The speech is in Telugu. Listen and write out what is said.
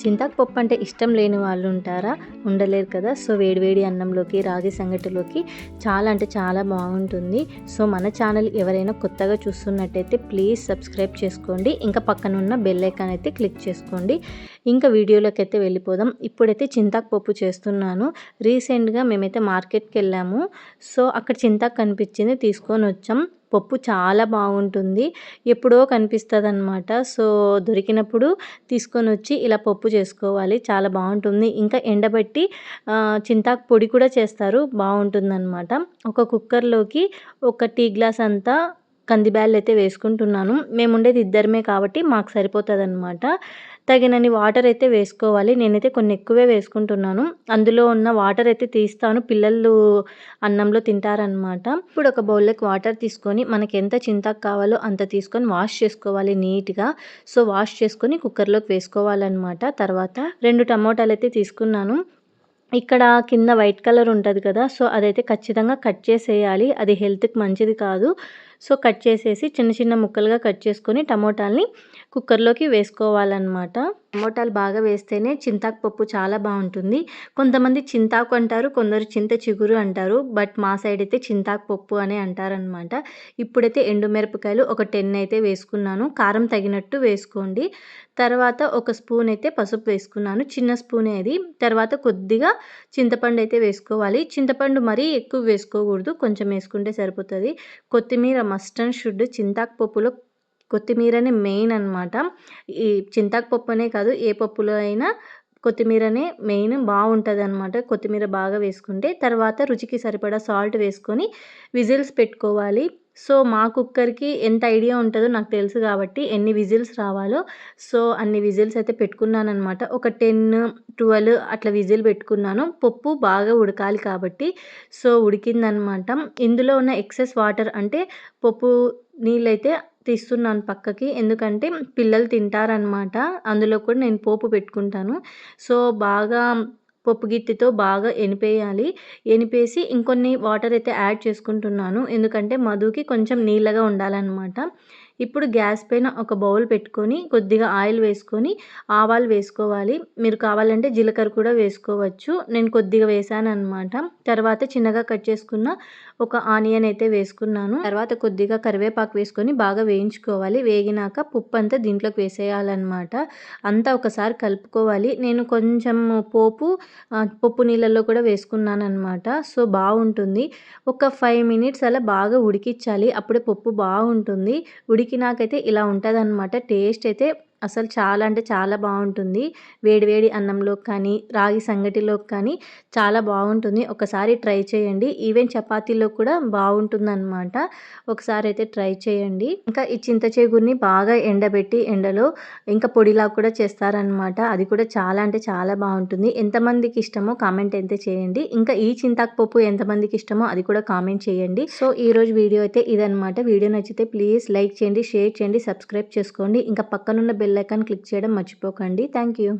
చింతాకుపప్పు అంటే ఇష్టం లేని వాళ్ళు ఉంటారా? ఉండలేరు కదా. సో వేడివేడి అన్నంలోకి రాగి సంగటిలోకి చాలా అంటే చాలా బాగుంటుంది. సో మన ఛానల్ ఎవరైనా కొత్తగా చూస్తున్నట్టయితే ప్లీజ్ సబ్స్క్రైబ్ చేసుకోండి. ఇంకా పక్కన ఉన్న బెల్ ఐకాన్ అయితే క్లిక్ చేసుకోండి. ఇంకా వీడియోలోకి అయితే వెళ్ళిపోదాం. ఇప్పుడైతే చింతాకుపప్పు చేస్తున్నాను. రీసెంట్గా మేమైతే మార్కెట్కి వెళ్ళాము. సో అక్కడ చింతాకు కనిపించింది. తీసుకొని వచ్చాం. పప్పు చాలా బాగుంటుంది. ఎప్పుడో కనిపిస్తుంది అనమాట సో దొరికినప్పుడు తీసుకొని వచ్చి ఇలా పప్పు చేసుకోవాలి. చాలా బాగుంటుంది. ఇంకా ఎండబెట్టి చింతాకు పొడి కూడా చేస్తారు. బాగుంటుంది అనమాట ఒక కుక్కర్లోకి ఒక టీ గ్లాస్ అంతా కందిబ్యాళ్ళు అయితే వేసుకుంటున్నాను. మేము ఉండేది ఇద్దరమే కాబట్టి మాకు సరిపోతుంది అనమాట తగినన్ని వాటర్ అయితే వేసుకోవాలి. నేనైతే కొన్ని ఎక్కువే వేసుకుంటున్నాను. అందులో ఉన్న వాటర్ అయితే తీస్తాను. పిల్లలు అన్నంలో తింటారనమాట ఇప్పుడు ఒక బౌల్లోకి వాటర్ తీసుకొని మనకి ఎంత చింతాకు కావాలో అంత తీసుకొని వాష్ చేసుకోవాలి నీట్గా. సో వాష్ చేసుకొని కుక్కర్లోకి వేసుకోవాలన్నమాట. తర్వాత రెండు టమోటాలు అయితే తీసుకున్నాను. ఇక్కడ కింద వైట్ కలర్ ఉంటుంది కదా సో అదైతే ఖచ్చితంగా కట్ చేసేయాలి. అది హెల్త్కి మంచిది కాదు. సో కట్ చేసేసి చిన్న చిన్న ముక్కలుగా కట్ చేసుకొని టమోటాల్ని కుక్కర్లోకి వేసుకోవాలన్నమాట. టమోటాలు బాగా వేస్తేనే చింతాకు పప్పు చాలా బాగుంటుంది. కొంతమంది చింతాకు అంటారు కొందరు చింత చిగురు అంటారు. బట్ మా సైడ్ అయితే చింతాకు పప్పు అని అంటారనమాట ఇప్పుడైతే ఎండుమిరపకాయలు ఒక టెన్ అయితే వేసుకున్నాను. కారం తగినట్టు వేసుకోండి. తర్వాత ఒక స్పూన్ అయితే పసుపు వేసుకున్నాను. చిన్న స్పూన్ అది. తర్వాత కొద్దిగా చింతపండు అయితే వేసుకోవాలి. చింతపండు మరీ ఎక్కువ వేసుకోకూడదు. కొంచెం వేసుకుంటే సరిపోతుంది. కొత్తిమీర మస్ట్ అండ్ షుడ్ చింతాకు పప్పులో కొత్తిమీరనే మెయిన్ అనమాట ఈ చింతాకు పప్పు అనే కాదు ఏ పప్పులో అయినా కొత్తిమీరనే మెయిన్ బాగుంటుంది అనమాట కొత్తిమీర బాగా వేసుకుంటే తర్వాత రుచికి సరిపడా సాల్ట్ వేసుకొని విజిల్స్ పెట్టుకోవాలి. సో మా కుక్కర్కి ఎంత ఐడియా ఉంటుందో నాకు తెలుసు కాబట్టి ఎన్ని విజిల్స్ రావాలో సో అన్ని విజిల్స్ అయితే పెట్టుకున్నాను అనమాట ఒక టెన్ ట్వెల్వ్ అట్లా విజిల్ పెట్టుకున్నాను. పప్పు బాగా ఉడకాలి కాబట్టి సో ఉడికిందనమాట ఇందులో ఉన్న ఎక్సెస్ వాటర్ అంటే పప్పు నీళ్ళైతే తీస్తున్నాను పక్కకి. ఎందుకంటే పిల్లలు తింటారనమాట అందులో కూడా నేను పోపు పెట్టుకుంటాను. సో బాగా పప్పు గిత్తితో బాగా ఎనిపేయాలి. ఎనిపేసి ఇంకొన్ని వాటర్ అయితే యాడ్ చేసుకుంటున్నాను. ఎందుకంటే మధుకి కొంచెం నీళ్ళగా ఉండాలన్నమాట. ఇప్పుడు గ్యాస్ పైన ఒక బౌల్ పెట్టుకొని కొద్దిగా ఆయిల్ వేసుకొని ఆవాలు వేసుకోవాలి. మీరు కావాలంటే జీలకర్ర కూడా వేసుకోవచ్చు. నేను కొద్దిగా వేసాను అనమాట తర్వాత చిన్నగా కట్ చేసుకున్న ఒక ఆనియన్ అయితే వేసుకున్నాను. తర్వాత కొద్దిగా కరివేపాకు వేసుకొని బాగా వేయించుకోవాలి. వేగినాక పప్పు అంతా దీంట్లోకి వేసేయాలన్నమాట. అంతా ఒకసారి కలుపుకోవాలి. నేను కొంచెం పోపు పప్పు నీళ్ళల్లో కూడా వేసుకున్నాను అనమాట సో బాగుంటుంది. ఒక ఫైవ్ మినిట్స్ అలా బాగా ఉడికించాలి. అప్పుడే పప్పు బాగుంటుంది. ఉడి ఉడికినాకైతే ఇలా ఉంటుంది అనమాట టేస్ట్ అయితే అసలు చాలా అంటే చాలా బాగుంటుంది. వేడివేడి అన్నంలో కానీ రాగి సంగటిలోకి కానీ చాలా బాగుంటుంది. ఒకసారి ట్రై చేయండి. ఈవెన్ చపాతీలో కూడా బాగుంటుందన్నమాట. ఒకసారి అయితే ట్రై చేయండి. ఇంకా ఈ చింత చేగురిని బాగా ఎండబెట్టి ఎండలో ఇంకా పొడిలా కూడా చేస్తారనమాట అది కూడా చాలా అంటే చాలా బాగుంటుంది. ఎంతమందికి ఇష్టమో కామెంట్ అయితే చేయండి. ఇంకా ఈ చింతాకు పప్పు ఎంతమందికి ఇష్టమో అది కూడా కామెంట్ చేయండి. సో ఈరోజు వీడియో అయితే ఇదనమాట వీడియో నచ్చితే ప్లీజ్ లైక్ చేయండి షేర్ చేయండి సబ్స్క్రైబ్ చేసుకోండి. ఇంకా పక్కనున్న బెల్ ఐకాన్ క్లిక్ చేయడం మర్చిపోకండి. Thank you